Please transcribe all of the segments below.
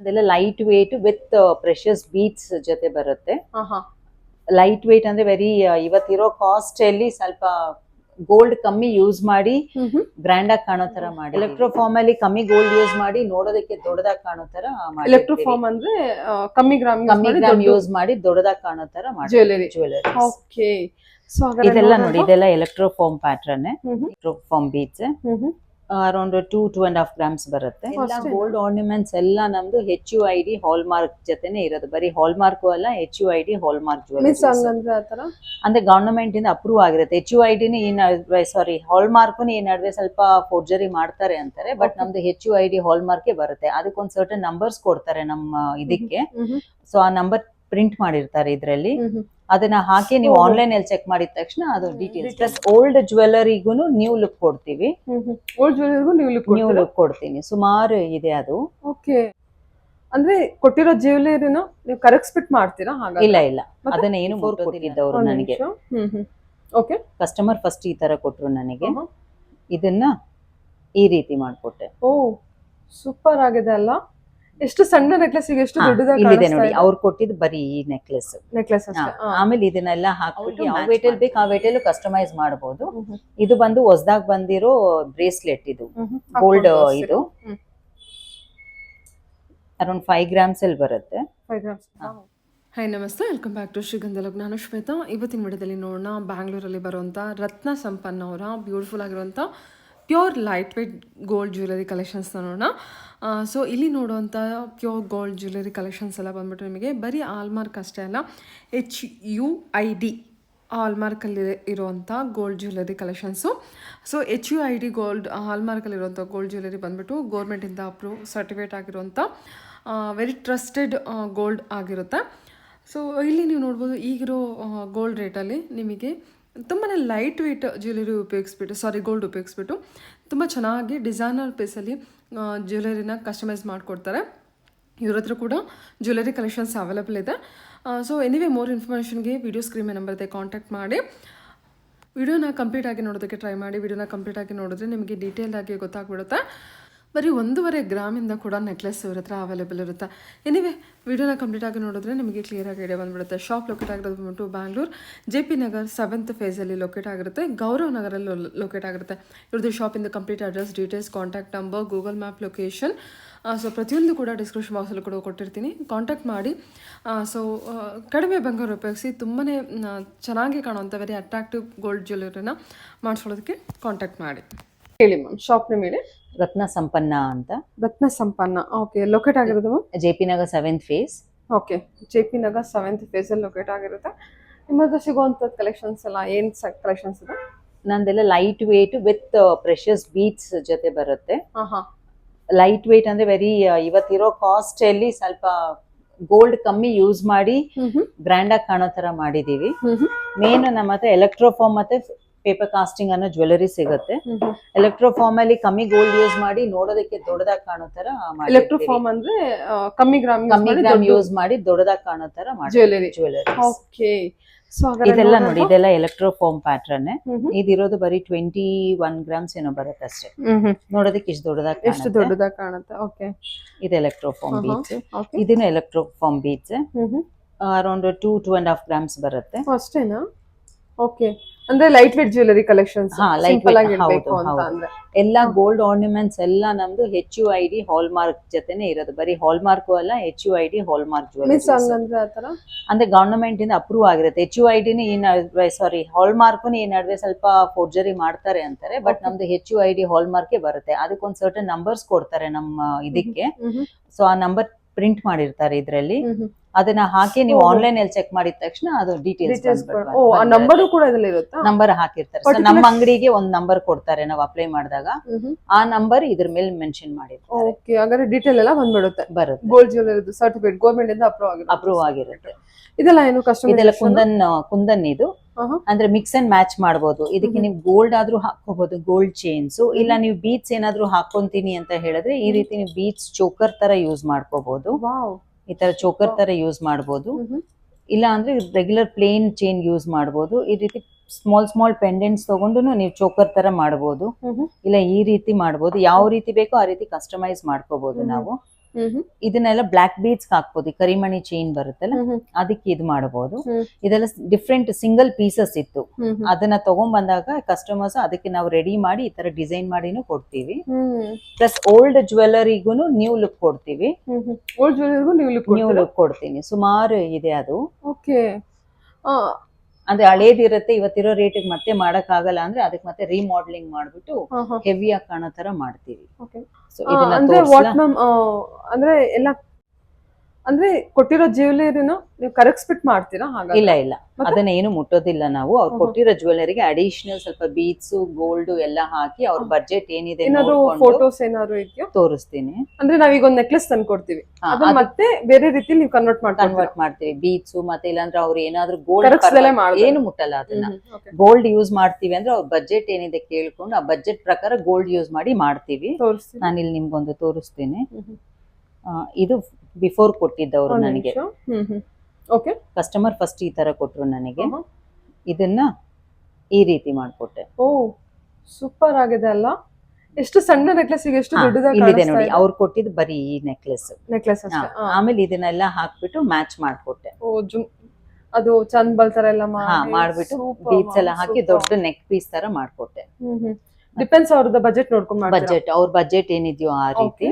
ಅದೆಲ್ಲ light weight with precious beads ಜೊತೆ ಬರುತ್ತೆ. ಲೈಟ್ ವೇಟ್ ಅಂದ್ರೆ ವೆರಿ ಇವತ್ತಿರೋ ಕಾಸ್ಟ್ ಅಲ್ಲಿ ಸ್ವಲ್ಪ ಗೋಲ್ಡ್ ಕಮ್ಮಿ ಯೂಸ್ ಮಾಡಿ ಗ್ರ್ಯಾಂಡ್ ಆಗಿ ಕಾಣೋ ತರ ಮಾಡಿ. ಎಲೆಕ್ಟ್ರೋಫಾರ್ಮ್ ಅಲ್ಲಿ ಕಮ್ಮಿ ಗೋಲ್ಡ್ ಯೂಸ್ ಮಾಡಿ ನೋಡೋದಕ್ಕೆ ದೊಡ್ಡದಾಗಿ ಕಾಣೋ ತರ. ಎಲೆಕ್ಟ್ರೋಫಾರ್ಮ್ ಅಂದ್ರೆ ಕಮ್ಮಿ ಗ್ರಾಮ್ ಕಮ್ಮಿ ಗ್ರಾಮ್ ಯೂಸ್ ಮಾಡಿ ದೊಡ್ಡದಾಗಿ ಕಾಣೋ ತರ ಮಾಡಿ ಜ್ಯುವೆಲರಿ ಜ್ಯುವೆಲರಿ ಓಕೆ ಸೊ ಇದೆಲ್ಲ ನೋಡಿ ಇದೆಲ್ಲ electroform pattern electroform beads around two two and half grams ಬರುತ್ತೆ? ಗೋಲ್ಡ್ ಆರ್ನಿಮೆಂಟ್ಸ್ ಎಲ್ಲ ನಮ್ದು H U I D hallmark ಜೊತೆನೆ ಇರೋದು. ಬರೀ ಹಾಲ್ ಮಾರ್ಕ್ ಅಲ್ಲ H U I D hallmark ಅಂದ್ರೆ ಗವರ್ನಮೆಂಟ್ ಇಂದ ಅಪ್ರೂವ್ ಆಗಿರುತ್ತೆ. ಹೆಚ್ ಯು ಐ ಡಿ ಈ ನಡುವೆ ಸಾರಿ ಹಾಲ್ ಮಾರ್ಕ್ ಈ ನಡುವೆ ಸ್ವಲ್ಪ ಫೋರ್ಜರಿ ಮಾಡ್ತಾರೆ ಅಂತಾರೆ ಬಟ್ ನಮ್ದು ಹೆಚ್ ಯು ಐ ಡಿ ಹಾಲ್ ಮಾರ್ಕೆ ಬರುತ್ತೆ. ಅದಕ್ಕೊಂದ್ ಸರ್ಟನ್ ನಂಬರ್ಸ್ ಕೊಡ್ತಾರೆ ನಮ್ಮ ಇದಕ್ಕೆ. ಸೊ ಆ ನಂಬರ್ ಪ್ರಿಂಟ್ ಮಾಡಿರ್ತಾರೆ ಇದ್ರಲ್ಲಿ. ಅದನ್ನ ಹಾಕಿ ನೀವು. ಆನ್ಲೈನ್ ಅಲ್ಲಿ ಚೆಕ್ ಮಾಡಿದ ತಕ್ಷಣ ಅದು ಡೀಟೇಲ್ಸ್ ಪ್ಲಸ್ ಓಲ್ಡ್ ಜ್ಯುವೆಲರಿಗೂ ನ್ಯೂ ಲುಕ್ ಕೊಡ್ತೀವಿ. ಓಲ್ಡ್ ಜ್ಯುವೆಲರಿಗೂ ನ್ಯೂ ಲುಕ್ ನ್ಯೂ ಲುಕ್ ಕೊಡ್ತೀನಿ. ಸುಮಾರು ಇದೆ ಅದು. ಓಕೆ ಅಂದ್ರೆ ಕೊಟ್ಟಿರೋ ಜ್ಯುವೆಲರಿನ ನೀವು ಕರೆಕ್ಟ್ ಮಾಡ್ತೀರಾ ಹಾಗೆ ಇಲ್ಲ ಇಲ್ಲ? ಅದನ್ನ ಏನು ಕೊಟ್ಟಿದ್ದವರು ನನಗೆ. ಓಕೆ ಕಸ್ಟಮರ್ ಫಸ್ಟ್ ಈ ತರ ಕೊಟ್ರು ನನಗೆ. ಇದನ್ನ ಈ ರೀತಿ ಮಾಡ್ಕೊಟ್ಟೆ. ಓ ಸೂಪರ್ ಆಗಿದೆ ಅಲ್ಲ. ಎಷ್ಟು ಸಣ್ಣ ನೆಕ್ಲೆಸ್ ಈಗ ಎಷ್ಟು ದೊಡ್ಡದಾಗಿದೆ ದೊಡ್ಡದಾಗಿ ಇಲ್ಲಿದೆ ನೋಡಿ ಅವ್ರು ಕೊಟ್ಟಿದ್ದು ಬರೀ ಈ ನೆಕ್ಲೆಸ್ ನೆಕ್ಲೆಸ್ ಅಷ್ಟೇ. ಆಮೇಲೆ ಇದನ್ನೆಲ್ಲ ಹಾಕ್ಬಿಟ್ಟು ಯಾವ match ವೇಟಲ್ ಬೇಕು. ಆ ವೇಟಲ್ ಕಸ್ಟಮೈಸ್ ಮಾಡಬಹುದು ಇದು ಬಂದು ಹೊಸದಾಗಿ ಬಂದಿರೋ ಬ್ರೇಸ್ಲೆಟ್ ಇದು. ಗೋಲ್ಡ್ ಇದು. ಅರೌಂಡ್ ಫೈವ್ ಗ್ರಾಮ್ಸ್ ಅಲ್ಲಿ ಬರುತ್ತೆ. ಫೈವ್ ಗ್ರಾಮ್ಸ್ ಹಾ. ಹಾಯ್ ನಮಸ್ತೆ. ವೆಲ್ಕಮ್ ಬ್ಯಾಕ್ ಟು ಶ್ರೀಗಂಧಲಗ್ ನಾನು ಶ್ವೇತಾ. ಇವತ್ತಿನ ವಿಡಿಯೋದಲ್ಲಿ ನೋಡೋಣ ಬ್ಯಾಂಗ್ಳೂರಲ್ಲಿ ಬರುವಂಥ ರತ್ನ ಸಂಪನ್ನ ಅವರ ಬ್ಯೂಟಿಫುಲ್ ಆಗಿರುವಂಥ pure light weight gold jewellery ಕಲೆಕ್ಷನ್ಸ್ನ ನೋಡೋಣ. ಸೊ ಇಲ್ಲಿ ನೋಡುವಂಥ ಪ್ಯೂರ್ ಗೋಲ್ಡ್ ಜ್ಯುವೆಲರಿ ಕಲೆಕ್ಷನ್ಸ್ ಎಲ್ಲ ಬಂದ್ಬಿಟ್ಟು ನಿಮಗೆ ಬರೀ ಆಲ್ಮಾರ್ಕ್ ಅಷ್ಟೇ ಅಲ್ಲ ಎಚ್ ಯು ಐ ಡಿ ಹಾಲ್ಮಾರ್ಕಲ್ಲಿ ಇರುವಂಥ gold jewellery collections so H U I D gold ಹಾಲ್ಮಾರ್ಕಲ್ಲಿರುವಂಥ gold jewellery ಬಂದುಬಿಟ್ಟು ಗೋರ್ಮೆಂಟಿಂದ ಅಪ್ರೂವ್ ಸರ್ಟಿಫಿಕೇಟ್ ಆಗಿರುವಂಥ ವೆರಿ ಟ್ರಸ್ಟೆಡ್ ಗೋಲ್ಡ್ ಆಗಿರುತ್ತೆ. ಸೊ ಇಲ್ಲಿ ನೀವು ನೋಡ್ಬೋದು ಈಗಿರೋ ಗೋಲ್ಡ್ ರೇಟಲ್ಲಿ ನಿಮಗೆ ತುಂಬಾ ಲೈಟ್ ವೆಯ್ಟ್ ಜ್ಯುವೆಲರಿ ಉಪಯೋಗಿಸ್ಬಿಟ್ಟು ಸಾರಿ ಗೋಲ್ಡ್ ಉಪಯೋಗಿಸ್ಬಿಟ್ಟು ತುಂಬ ಚೆನ್ನಾಗಿ ಡಿಸೈನರ್ ಪೀಸಲ್ಲಿ ಜ್ಯುವೆಲರಿನ ಕಸ್ಟಮೈಸ್ ಮಾಡಿಕೊಡ್ತಾರೆ. ಇವ್ರ ಹತ್ರ ಕೂಡ ಜ್ಯುವೆಲರಿ ಕಲೆಕ್ಷನ್ಸ್ ಅವೈಲಬಲ್ ಇದೆ. ಸೊ ಎನಿವೇ ಮೋರ್ ಇನ್ಫಾರ್ಮೇಷನ್ಗೆ ವಿಡಿಯೋ ಸ್ಕ್ರೀನ್ ನಂಬರ್ ಇದೆ ಕಾಂಟ್ಯಾಕ್ಟ್ ಮಾಡಿ. ವಿಡಿಯೋನ ಕಂಪ್ಲೀಟ್ ಆಗಿ ನೋಡೋದಕ್ಕೆ ಟ್ರೈ ಮಾಡಿ. ವಿಡಿಯೋನ ಕಂಪ್ಲೀಟ್ ಆಗಿ ನೋಡಿದ್ರೆ ನಿಮಗೆ ಡೀಟೇಲ್ಡ್ ಆಗಿ ಗೊತ್ತಾಗ್ಬಿಡುತ್ತೆ. ಬರೀ ಒಂದೂವರೆ ಗ್ರಾಮಿಂದ ಕೂಡ ನೆಕ್ಲೆಸ್ ಇವ್ರ ಹತ್ರ ಅವೈಲೇಬಲ್ ಇರುತ್ತೆ. ಎನಿವೆ ವಿಡಿಯೋನ ಕಂಪ್ಲೀಟ್ ಆಗಿ ನೋಡಿದ್ರೆ ನಿಮಗೆ ಕ್ಲಿಯರ್ ಆಗಿ ಐಡಿಯಾ ಬಂದ್ಬಿಡುತ್ತೆ. ಶಾಪ್ ಲೊಕೇಟ್ ಆಗಿರೋದು ಬಂದ್ಬಿಟ್ಟು Bangalore J P Nagar seventh ಫೇಸಲ್ಲಿ locate ಆಗಿರುತ್ತೆ. ಗೌರವ್ ನಗರಲ್ಲಿ ಲೊಕೇಟ್ ಆಗಿರುತ್ತೆ. ಇವ್ರದ್ದು ಶಾಪಿಂದ complete address details contact number Google map location so ಪ್ರತಿಯೊಂದು ಕೂಡ ಡಿಸ್ಕ್ರಿಪ್ಷನ್ ಬಾಕ್ಸಲ್ಲಿ ಕೂಡ ಕೊಟ್ಟಿರ್ತೀನಿ. ಕಾಂಟ್ಯಾಕ್ಟ್ ಮಾಡಿ. ಸೊ ಕಡಿಮೆ ಬಂಗಾರ ಉಪಯೋಗಿಸಿ ತುಂಬಾ ಚೆನ್ನಾಗಿ ಕಾಣುವಂಥ ವೆರಿ ಅಟ್ರಾಕ್ಟಿವ್ ಗೋಲ್ಡ್ ಜ್ಯುವೆಲರಿನ ಮಾಡಿಸ್ಕೊಳ್ಳೋದಕ್ಕೆ ಕಾಂಟ್ಯಾಕ್ಟ್ ಮಾಡಿ. ಹೇಳಿ ಮ್ಯಾಮ್ ಶಾಪ್ನ ಮೇಲೆ. ರತ್ನ ಸಂಪನ್ನ ಅಂತ. ರತ್ನ ಸಂಪನ್ನ. ಓಕೆ ಲೊಕೇಟ್ ಆಗಿರೋದು? J P Nagar seventh phase okay J P Nagar seventh ಫೇಸಲ್ಲಿ locate ಆಗಿರುತ್ತೆ. ನಿಮ್ಮ ಹತ್ರ ಸಿಗುವಂಥದ್ದು ಕಲೆಕ್ಷನ್ಸ್ ಎಲ್ಲ ಏನು ಕಲೆಕ್ಷನ್ಸ್ ಇದೆ? ನಂದೆಲ್ಲ light weight with precious beads ಜೊತೆ ಬರುತ್ತೆ. ಲೈಟ್ ವೇಟ್ ಅಂದ್ರೆ ವೆರಿ ಇವತ್ತಿರೋ ಕಾಸ್ಟ್ ಅಲ್ಲಿ ಸ್ವಲ್ಪ ಗೋಲ್ಡ್ ಕಮ್ಮಿ ಯೂಸ್ ಮಾಡಿ ಗ್ರ್ಯಾಂಡ್ ಆಗಿ ಕಾಣೋ ತರ ಮಾಡಿದೀವಿ. ಮೇನ್ ನಮ್ಮ ಹತ್ರ ಎಲೆಕ್ಟ್ರೋಫಾರ್ಮ್ ಮತ್ತೆ ಪೇಪರ್ ಕಾಸ್ಟಿಂಗ್ ಅನ್ನೋ ಜ್ಯುವೆಲರಿ ಸಿಗುತ್ತೆ. ಎಲೆಕ್ಟ್ರೋಫಾರ್ಮ್ ಅಲ್ಲಿ ಕಮ್ಮಿ ಗೋಲ್ಡ್ ಯೂಸ್ ಮಾಡಿ ನೋಡೋದಕ್ಕೆ ದೊಡ್ಡದಾಗಿ ಕಾಣೋ ತರ. ಎಲೆಕ್ಟ್ರೋಫಾರ್ಮ್ ಅಂದ್ರೆ ಕಮ್ಮಿ ಗ್ರಾಮ್ ಕಮ್ಮಿ ಗ್ರಾಮ್ ಯೂಸ್ ಮಾಡಿ ದೊಡ್ಡದಾಗಿ ಕಾಣೋ ತರ ಜ್ಯುವೆಲರಿ ಜ್ಯುವೆಲರಿ ಓಕೆ ಇದೆಲ್ಲ ನೋಡಿ ಇದೆಲ್ಲ ಎಲೆಕ್ಟ್ರೋಫಾರ್ಮ್ ಪ್ಯಾಟ್ರನ್ ಇದಿರೋದು ಬರೀ ಟ್ವೆಂಟಿ ಒನ್ ಗ್ರಾಮ್ಸ್ ಏನೋ ಬರುತ್ತೆ ಅಷ್ಟೇ. ನೋಡೋದಕ್ಕೆ ಇಷ್ಟು ದೊಡ್ಡದಾಗ ಎಷ್ಟು ದೊಡ್ಡದಾಗ ಕಾಣುತ್ತೆ. ಓಕೆ ಇದು ಎಲೆಕ್ಟ್ರೋಫಾರ್ಮ್ ಬೀಟ್ಸ್ ಓಕೆ ಇದನ್ನು electroform beads hmm around two two and half grams ಬರುತ್ತೆ. ಅಷ್ಟೇನಾ? ಓಕೆ ಅಂದ್ರೆ ಲೈಟ್ ವೇಟ್ ಜ್ಯುವೆಲರಿ ಕಲೆಕ್ಷನ್ಸ್ ಹಾ, ಎಲ್ಲಾ ಗೋಲ್ಡ್ ಆರ್ನಮೆಂಟ್ಸ್ ಎಲ್ಲ ನಮ್ದು H U I D hallmark ಜೊತೆನೆ ಇರೋದು. ಬರೀ ಹಾಲ್ ಮಾರ್ಕ್ ಅಲ್ಲ H U I D hallmark jewellery ಅಂದ್ರೆ ಗವರ್ನಮೆಂಟ್ ಇಂದ ಅಪ್ರೂವ್ ಆಗಿರುತ್ತೆ. ಹೆಚ್ ಯು ಐ ಡಿನ ಈ ನಡುವೆ ಸಾರಿ ಹಾಲ್ ಮಾರ್ಕ್ ಈ ನಡುವೆ ಸ್ವಲ್ಪ ಫೋರ್ಜರಿ ಮಾಡ್ತಾರೆ ಅಂತಾರೆ ಬಟ್ ನಮ್ದು ಹೆಚ್ ಯು ಐ ಡಿ ಹಾಲ್ ಮಾರ್ಕೆ ಬರುತ್ತೆ. ಅದಕ್ಕೊಂದ್ ಸರ್ಟನ್ ನಂಬರ್ಸ್ ಕೊಡ್ತಾರೆ ನಮ್ಮ ಇದಕ್ಕೆ. ಸೊ ಆ ನಂಬರ್ ಪ್ರಿಂಟ್ ಮಾಡಿರ್ತಾರೆ ಇದ್ರಲ್ಲಿ. ಅದನ್ನ ಹಾಕಿ ನೀವು ಆನ್ಲೈನ್ ಅಲ್ಲಿ ಚೆಕ್ ಮಾಡಿದ ತಕ್ಷಣ ಅದು ಡೀಟೇಲ್ಸ್ ನಂಬರ್ ಓ ಆ ನಂಬರು ಕೂಡ ಇರುತ್ತಾ? ನಂಬರ್ ಹಾಕಿರ್ತಾರೆ. ನಮ್ಮ ಅಂಗಡಿಗೆ ಒಂದು ನಂಬರ್ ಕೊಡ್ತಾರೆ ನಾವು ಅಪ್ಲೈ ಮಾಡಿದಾಗ. ಆ ನಂಬರ್ ಇದ್ರ ಮೇಲೆ ಮೆನ್ಷನ್ ಮಾಡಿರ್ತಾರೆ. ಓಕೆ ಹಾಗಾದ್ರೆ ಡೀಟೇಲ್ ಎಲ್ಲ ಬಂದ್ಬಿಡುತ್ತೆ. ಬರುತ್ತೆ. ಗೋಲ್ಡ್ ಜ್ಯುವೆಲರಿ ಸರ್ಟಿಫಿಕೇಟ್ ಗೌರ್ಮೆಂಟ್ ಇಂದ ಅಪ್ರೂವ್ ಆಗಿರುತ್ತೆ. ಅಪ್ರೂವ್ ಆಗಿರುತ್ತೆ. ಇದೆಲ್ಲ ಏನು ಕಸ್ಟಮರ್ ಇದೆಲ್ಲ ಕುಂದನ್ ಕುಂದನ್ ಇದು. ಅಂದ್ರೆ ಮಿಕ್ಸ್ ಅಂಡ್ ಮ್ಯಾಚ್ ಮಾಡಬಹುದು ಇದಕ್ಕೆ ನೀವು ಗೋಲ್ಡ್ ಆದ್ರೂ ಹಾಕೋಬಹುದು ಗೋಲ್ಡ್ ಚೈನ್ಸ್ ಇಲ್ಲ ನೀವು ಬೀಟ್ಸ್ ಏನಾದ್ರೂ ಹಾಕೊಂತೀನಿ ಅಂತ ಹೇಳಿದ್ರೆ ಈ ರೀತಿ ನೀವು ಬೀಟ್ಸ್ ಚೋಕರ್ ತರ ಯೂಸ್ ಮಾಡ್ಕೋಬಹುದು ಈ ತರ ಚೋಕರ್ ತರ ಯೂಸ್ ಮಾಡಬಹುದು ಇಲ್ಲ ಅಂದ್ರೆ ರೆಗ್ಯುಲರ್ ಪ್ಲೇನ್ ಚೈನ್ ಯೂಸ್ ಮಾಡಬಹುದು ಈ ರೀತಿ ಸ್ಮಾಲ್ ಸ್ಮಾಲ್ ಪೆಂಡೆಂಟ್ಸ್ ತಗೊಂಡು ನೀವು ಚೋಕರ್ ತರ ಮಾಡಬಹುದು ಇಲ್ಲ ಈ ರೀತಿ ಮಾಡಬಹುದು ಯಾವ ರೀತಿ ಬೇಕೋ ಆ ರೀತಿ ಕಸ್ಟಮೈಸ್ ಮಾಡ್ಕೋಬಹುದು ನಾವು. ಇದನ್ನೆಲ್ಲ ಬ್ಲಾಕ್ ಬೀಡ್ಸ್ ಹಾಕ್ಬೋದು. ಕರಿಮಣಿ ಚೈನ್ ಬರುತ್ತಲ್ಲ ಅದಕ್ಕೆ ಇದು ಮಾಡಬಹುದು. ಇದೆಲ್ಲ ಡಿಫ್ರೆಂಟ್ ಸಿಂಗಲ್ ಪೀಸಸ್ ಇತ್ತು. ಅದನ್ನ ತಗೊಂಡ್ ಬಂದಾಗ ಕಸ್ಟಮರ್ಸ್ ಅದಕ್ಕೆ ನಾವು ರೆಡಿ ಮಾಡಿ ಈ ತರ ಡಿಸೈನ್ ಮಾಡಿನೂ ಕೊಡ್ತೀವಿ. ಪ್ಲಸ್ ಓಲ್ಡ್ ಜ್ಯುವೆಲರಿಗೂ ನ್ಯೂ ಲುಕ್ ಕೊಡ್ತೀವಿ. ಓಲ್ಡ್ ಜ್ಯುವೆಲರಿಗೂ ನ್ಯೂ ಲುಕ್ ನ್ಯೂ ಲುಕ್ ಕೊಡ್ತೀನಿ. ಸುಮಾರು ಇದೆ ಅದು. ಓಕೆ ಅಂದ್ರೆ ಹಳೇದಿರುತ್ತೆ ಇವತ್ತಿರೋ ರೇಟಿಗೆ ಮತ್ತೆ ಮಾಡಕ್ ಆಗಲ್ಲ ಅಂದ್ರೆ ಅದಕ್ಕೆ ಮತ್ತೆ ರೀಮಾಡೆಲಿಂಗ್ ಮಾಡ್ಬಿಟ್ಟು ಹೆವಿ ಆಗಿ ಕಾಣೋ ತರ ಮಾಡ್ತೀವಿ. ಸೊ ಇದನ್ನ ಅಂದ್ರೆ ವಾಟ್ ಮ್ಯಾಮ್ ಅಂದ್ರೆ ಎಲ್ಲ ಅಂದ್ರೆ ಕೊಟ್ಟಿರೋ ಜ್ಯುವೆಲರಿನ ನೀವು ಕರೆಕ್ಸ್ಪಿಟ್ ಮಾಡ್ತೀರಾ? ಹಾಗೆ ಇಲ್ಲ ಇಲ್ಲ. ಅದನ್ನ ಏನು ಮುಟ್ಟೋದಿಲ್ಲ ನಾವು. ಅವ್ರು ಕೊಟ್ಟಿರೋ ಜ್ಯುವೆಲರಿಗೆ ಅಡಿಷನಲ್ ಸ್ವಲ್ಪ ಬೀಟ್ಸ್ ಗೋಲ್ಡ್ ಎಲ್ಲ ಹಾಕಿ ಅವ್ರ ಬಜೆಟ್ ಏನಿದೆ ಏನಾದ್ರು ಫೋಟೋಸ್ ಏನಾದ್ರು ಇದೆಯೋ? ತೋರಿಸ್ತೀನಿ. ಅಂದ್ರೆ ನಾವೀಗ ಒಂದ್ ನೆಕ್ಲೆಸ್ ತಂದು ಕೊಡ್ತೀವಿ. ಅದನ್ನ ಮತ್ತೆ ಬೇರೆ ರೀತಿ ನೀವು ಕನ್ವರ್ಟ್ ಮಾಡಿ ಕನ್ವರ್ಟ್ ಮಾಡ್ತೀವಿ. ಬೀಟ್ಸ್ ಮತ್ತೆ ಇಲ್ಲಾಂದ್ರೆ ಅವ್ರು ಏನಾದ್ರು ಗೋಲ್ಡ್. ಏನು ಮುಟ್ಟಲ್ಲ ಅದನ್ನ. ಗೋಲ್ಡ್ ಯೂಸ್ ಮಾಡ್ತೀವಿ ಅಂದ್ರೆ ಅವ್ರ ಬಜೆಟ್ ಏನಿದೆ ಕೇಳ್ಕೊಂಡು ಆ ಬಜೆಟ್ ಪ್ರಕಾರ ಗೋಲ್ಡ್ ಯೂಸ್ ಮಾಡಿ ಮಾಡ್ತೀವಿ. ನಾನು ಇಲ್ಲಿ ನಿಮ್ಗೊಂದು ತೋರಿಸ್ತೀನಿ. ಇದು ಬಿಫೋರ್ ಕೊಟ್ಟಿದ್ದವರು ನನಗೆ. ಓಕೆ ಕಸ್ಟಮರ್ ಫಸ್ಟ್ ಈ ತರ ಕೊಟ್ರು ನನಗೆ. ಇದನ್ನ ಈ ರೀತಿ ಮಾಡ್ಕೊಟ್ಟೆ. ಓ ಸೂಪರ್ ಆಗಿದೆ ಅಲ್ಲ. ಎಷ್ಟು ಸಣ್ಣ ನೆಕ್ಲೆಸ್ ಈಗ ಎಷ್ಟು ದೊಡ್ಡದಾಗಿದೆ ಇಲ್ಲಿದೆ ನೋಡಿ. ಅವ್ರು ಕೊಟ್ಟಿದ್ದು ಬರೀ ಈ ನೆಕ್ಲೆಸ್ ನೆಕ್ಲೆಸ್ ಆಮೇಲೆ ಇದನ್ನೆಲ್ಲ ಹಾಕ್ಬಿಟ್ಟು ಮ್ಯಾಚ್ ಮಾಡ್ಕೊಟ್ಟೆ. ಓ ಅದು ಚಂದ್ ಬಲ್ ತರ ಎಲ್ಲ ಮಾಡ್ಬಿಟ್ಟು ಬೀಚ್ ಎಲ್ಲ ಹಾಕಿ ದೊಡ್ಡ ನೆಕ್ ಪೀಸ್ ತರ ಮಾಡ್ಕೊಟ್ಟೆ. ಡಿಪೆಂಡ್ಸ್ ಅವ್ರದ್ದು ಬಜೆಟ್ ನೋಡ್ಕೊಂಡು ಬಜೆಟ್ ಅವ್ರ ಬಜೆಟ್ ಏನಿದೆಯೋ ಆ ರೀತಿ.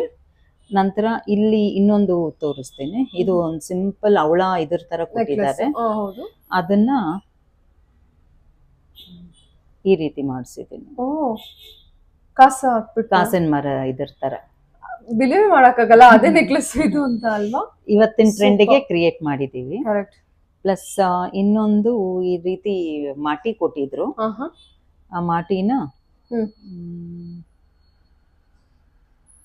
ನಂತರ ಇಲ್ಲಿ ಇನ್ನೊಂದು ತೋರಿಸ್ತೇನೆ. ಇದು ಒಂದು ಸಿಂಪಲ್ ಅವಳ ಇದ್ರ ತರ ಕೊಟ್ಟಿದ್ದಾರೆ. ಅದನ್ನ ಈ ರೀತಿ ಮಾಡಿಸಿದ್ದೀನಿ. ಕಾಸ ಹಾಕ್ಬಿಟ್ಟು. ಕಾಸಿನ ಮರ ಇದ್ರ ತರ. ಬಿಲೀವ್ ಮಾಡಕ್ಕಾಗಲ್ಲ. ಅದೇ ನೆಕ್ಲೆಸ್ ಇದು ಅಂತ ಅಲ್ವಾ? ಇವತ್ತಿನ ಟ್ರೆಂಡಿಗೆ ಕ್ರಿಯೇಟ್ ಮಾಡಿದೀವಿ. ಪ್ಲಸ್ ಇನ್ನೊಂದು ಈ ರೀತಿ ಮಾಟಿ ಕೊಟ್ಟಿದ್ರು. ಆ ಮಾಟಿನ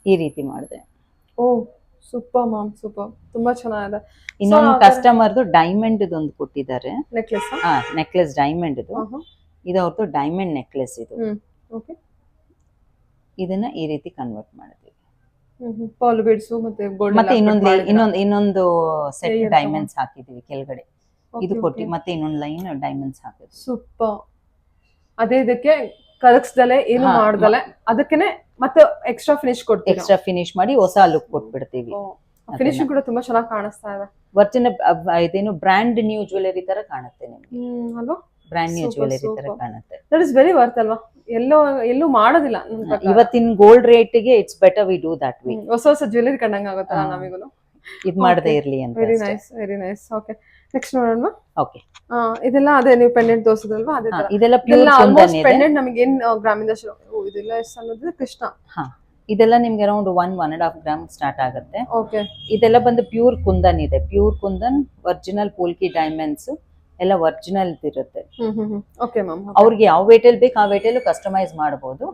ಈ ರೀತಿ ಮಾಡಿದೆ. Oh super ma'am super. ತುಂಬಾ ಚೆನ್ನಾಗಿದೆ. ಇನ್ನೊಂದು ಕಸ್ಟಮರ್ದು ಡೈಮಂಡ್ ಒಂದು ಕೊಟ್ಟಿದ್ದಾರೆ. ನೆಕ್ಲೆಸ್ ಹಾ ನೆಕ್ಲೆಸ್ ಡೈಮಂಡ್ ಇದು ಇದು ಅವ್ರದ್ದು ಡೈಮಂಡ್ ನೆಕ್ಲೆಸ್ ಇದು. ಓಕೆ ಇದನ್ನ ಈ ರೀತಿ ಕನ್ವರ್ಟ್ ಮಾಡಿದ್ವಿ. ಪಾಲ್ ಬೀಡ್ಸು ಮತ್ತೆ ಗೋಲ್ಡ್ ಮತ್ತೆ ಇನ್ನೊಂದು ಇನ್ನೊಂದು ಇನ್ನೊಂದು ಸೆಟ್ ಡೈಮಂಡ್ಸ್ ಹಾಕಿದೀವಿ ಕೆಳಗಡೆ. ಇದು ಕೊಟ್ಟಿ ಮತ್ತೆ ಇನ್ನೊಂದು ಲೈನ್ ಡೈಮಂಡ್ಸ್ ಹಾಕಿದ್ವಿ. ಸೂಪರ್. ಅದೇ ಇದಕ್ಕೆ ಕರಗಿಸ್ದಲೆ ಏನು ಮಾಡ್ದಲೆ ಅದಕ್ಕೇನೆ ಮತ್ತೆ ಎಕ್ಸ್ಟ್ರಾ ಫಿನಿಶ್ ಕೊಡ್ತೀವಿ ಎಕ್ಸ್ಟ್ರಾ ಫಿನಿಶ್ ಮಾಡಿ ಹೊಸ ಲುಕ್ ಕೊಟ್ಬಿಡ್ತೀವಿ. ಫಿನಿಶಿಂಗ್ ಕೂಡ ತುಂಬಾ ಚೆನ್ನಾಗಿ ಕಾಣಿಸ್ತಾ ಇದೆ. ವರ್ಜಿನ ಇದೇನು ಬ್ರ್ಯಾಂಡ್ ನ್ಯೂ ಜ್ಯುವೆಲರಿ ತರ ಕಾಣುತ್ತೆ ನಿಮ್ಗೆ. ಅಲ್ವಾ? ಬ್ರ್ಯಾಂಡ್ ನ್ಯೂ ಜ್ಯುವೆಲರಿ ತರ ಕಾಣುತ್ತೆ. ದಟ್ ಇಸ್ ವೆರಿ ವರ್ತ್ ಅಲ್ವಾ? ಎಲ್ಲೋ ಎಲ್ಲೂ ಮಾಡೋದಿಲ್ಲ ಇವತ್ತಿನ gold ರೇಟ್ಗೆ it's better we do that we ಹೊಸ ಹೊಸ ಜ್ಯುವೆಲರಿ ಕಂಡಂಗ ಆಗುತ್ತಲ್ಲ ನಮಗೂ? ಇದ್ ಮಾಡದೇ. ಇರ್ಲಿ ಅಂತ very nice very nice okay next ನೋಡೋಣ? ಓಕೆ ಇದೆಲ್ಲ ಅದೇ ನೀವು ಪೆಂಡೆಂಟ್ ತೋರಿಸಿದ್ರಲ್ವಾ? ಅದೇ ತರ. ಇದೆಲ್ಲ ಪ್ಯೂರ್ ಆಲ್ಮೋಸ್ಟ್ ಪೆಂಡೆಂಟ್ ನಮಗೆ ಏನ್ ಶುರು ಇದೆಲ್ಲ ಎಷ್ಟು ಅನ್ನೋದು ಕೃಷ್ಣ. ಇದೆಲ್ಲ ನಿಮ್ಗೆ around one one and half gram start ಆಗುತ್ತೆ. ಓಕೆ ಇದೆಲ್ಲ ಬಂದು ಪ್ಯೂರ್ ಕುಂದನ್ ಇದೆ. Pure kundan original polki diamonds ಎಲ್ಲ ಒರಿಜಿನಲ್ ಇರುತ್ತೆ. ಓಕೆ ಮ್ಯಾಮ್ ಅವ್ರಿಗೆ ಯಾವ ವೇಟಲ್ ಬೇಕು ಆ ವೇಟಲ್ ಕಸ್ಟಮೈಸ್ ಮಾಡಬಹುದು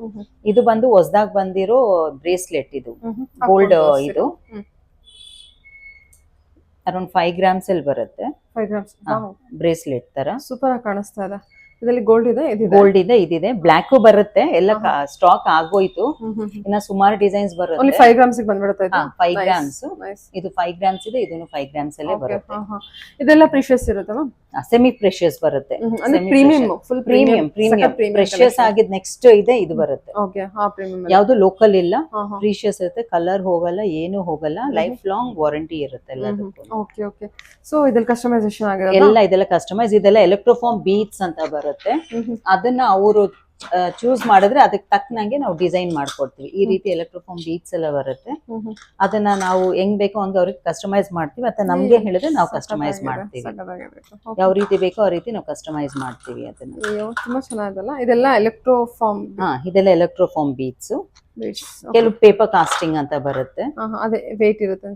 ಇದು ಬಂದು ಹೊಸದಾಗಿ ಬಂದಿರೋ ಬ್ರೇಸ್ಲೆಟ್ ಇದು. ಗೋಲ್ಡ್ ಇದು. ಅರೌಂಡ್ ಫೈವ್ ಗ್ರಾಮ್ಸ್ ಅಲ್ಲಿ ಬರುತ್ತೆ. Five grams. ಬ್ರೇಸ್ಲೆಟ್ ತರ. ಸೂಪರ್ ಆಗಿ ಕಾಣಿಸ್ತಾ ಇದೆ. ಇದರಲ್ಲಿ ಗೋಲ್ಡ್ ಇದೆ ಗೋಲ್ಡ್ ಇದೆ ಇದಿದೆ. ಬ್ಲಾಕ್ ಬರುತ್ತೆ. ಎಲ್ಲ ಸ್ಟಾಕ್ ಆಗೋಯ್ತು. ಇನ್ನ ಸುಮಾರು ಡಿಸೈನ್ಸ್ ಓನ್ಲಿ ಬರುತ್ತೆ ಫೈವ್ ಗ್ರಾಮ್ಸ್ ಬಂದ್ಬಿಡುತ್ತೆ ಫೈವ್ ಗ್ರಾಮ್ಸ್ ಇದು ಫೈವ್ ಗ್ರಾಮ್ಸ್ ಇದೆ ಇದನ್ನು ಫೈವ್ ಗ್ರಾಮ್ಸ್ ಅಲ್ಲೇ ಬರುತ್ತೆ. ಇದೆಲ್ಲ ಪ್ರೀಶಿಯಸ್ ಇರುತ್ತೆ ಮ್ಯಾಮ್? ಸೆಮಿ ಪ್ರೀಶಿಯಸ್ ಬರುತ್ತೆ. Premium full premium premium precious ಆಗಿದ್ ನೆಕ್ಸ್ಟ್ ಇದೆ ಇದು ಬರುತ್ತೆ. ಓಕೆ ಹಾ ಪ್ರೀಮಿಯಂ ಯಾವ್ದು ಲೋಕಲ್ ಇಲ್ಲ. ಪ್ರೀಶಿಯಸ್ ಇರುತ್ತೆ ಕಲರ್ ಹೋಗಲ್ಲ ಏನು ಹೋಗಲ್ಲ. ಲೈಫ್ ಲಾಂಗ್ ವಾರಂಟಿ ಇರುತ್ತೆ ಎಲ್ಲದಕ್ಕೂ ಓಕೆ ಓಕೆ ಸೊ ಇದ್ರಲ್ಲಿ ಕಸ್ಟಮೈಸೇಷನ್ ಆಗಿರೋದು? ಎಲ್ಲ ಇದೆಲ್ಲ ಕಸ್ಟಮೈಸ್ ಇದೆಲ್ಲ ಎಲೆಕ್ಟ್ರೋಫಾರ್ಮ್ ಬೀಟ್ಸ್ ಅಂತ ಬರುತ್ತೆ. ಅದನ್ನ ಅವರು ಚೂಸ್ ಮಾಡಿದ್ರೆ ಅದಕ್ಕೆ ತಕ್ಕನಂಗೆ ನಾವು ಡಿಸೈನ್ ಮಾಡ್ಕೊಡ್ತೀವಿ. ಈ ರೀತಿ ಎಲೆಕ್ಟ್ರೋಫಾರ್ಮ್ ಬೀಟ್ಸ್ ಎಲ್ಲ ಬರುತ್ತೆ. ಅದನ್ನ ನಾವು ಹೆಂಗ್ ಬೇಕೋ ಹಂಗೆ ಅವ್ರಿಗೆ ಕಸ್ಟಮೈಸ್ ಮಾಡ್ತೀವಿ. ಅಥವಾ ನಮ್ಗೆ ಹೇಳಿದ್ರೆ ನಾವು ಕಸ್ಟಮೈಸ್ ಮಾಡ್ತೀವಿ. ಯಾವ ರೀತಿ ಬೇಕೋ ಆ ರೀತಿ ನಾವು ಕಸ್ಟಮೈಸ್ ಮಾಡ್ತೀವಿ ಅದನ್ನ. ತುಂಬಾ ಚೆನ್ನಾಗಲ್ಲ ಇದೆಲ್ಲ ಎಲೆಕ್ಟ್ರೋಫಾರ್ಮ್ ಹಾ ಇದೆಲ್ಲ ಎಲೆಕ್ಟ್ರೋಫಾರ್ಮ್ ಬೀಟ್ಸ್ ಕೆಲವು ಪೇಪರ್ ಕಾಸ್ಟಿಂಗ್ ಅಂತ ಬರುತ್ತೆ. ಅದೇ ವೇಟ್ ಇರುತ್ತೆ